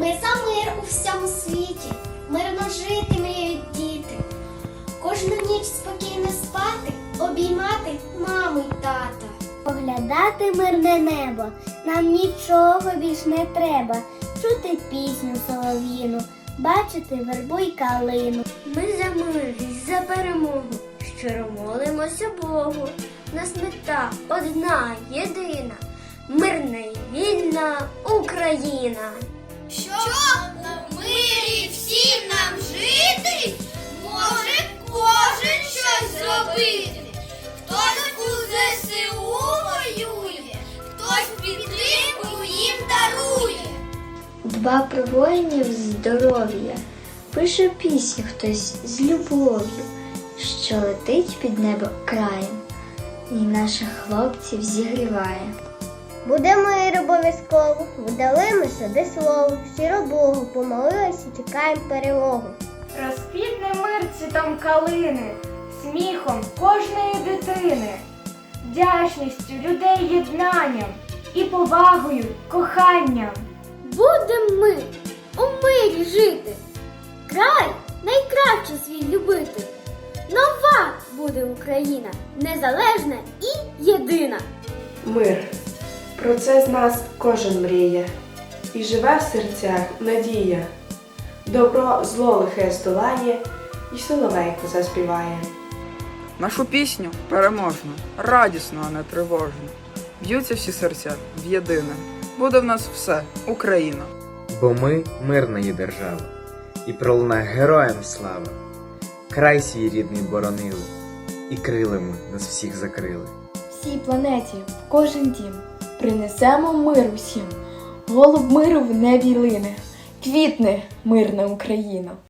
Ми за мир у всьому світі, мирно жити мріють діти. Кожну ніч спокійно спати, обіймати маму й тата. Поглядати мирне небо, нам нічого більш не треба. Чути пісню солов'їну, бачити вербу й калину. Ми за мир, за перемогу, щиро молимося Богу. Нас мета одна, єдина, мирна й вільна Україна. Дба про воїнів здоров'я, пише пісню хтось з любов'ю, що летить під небо краєм, і наших хлопців зігріває. Буде мир обов'язково, вдали ми сюди слово, щиро Богу помолилися, чекаємо перемогу. Розквітне мир цвітом калини, сміхом кожної дитини, вдячністю людей єднанням і повагою, коханням. Будем ми у мирі жити, край найкраще свій любити. Нова буде Україна, незалежна і єдина. Мир. Про це з нас кожен мріє. І живе в серцях надія. Добро зло лихе здолає, і соловейко заспіває. Нашу пісню переможну, радісну, а не тривожну. Б'ються всі серця в єдине. Буде в нас все Україна. Бо ми мирна є держава, і пролуна героям слава. Край свій рідний боронили, і крилами нас всіх закрили. всій планеті, в кожен дім, принесемо мир усім. Голуб миру в небі лине, квітне мирна Україна.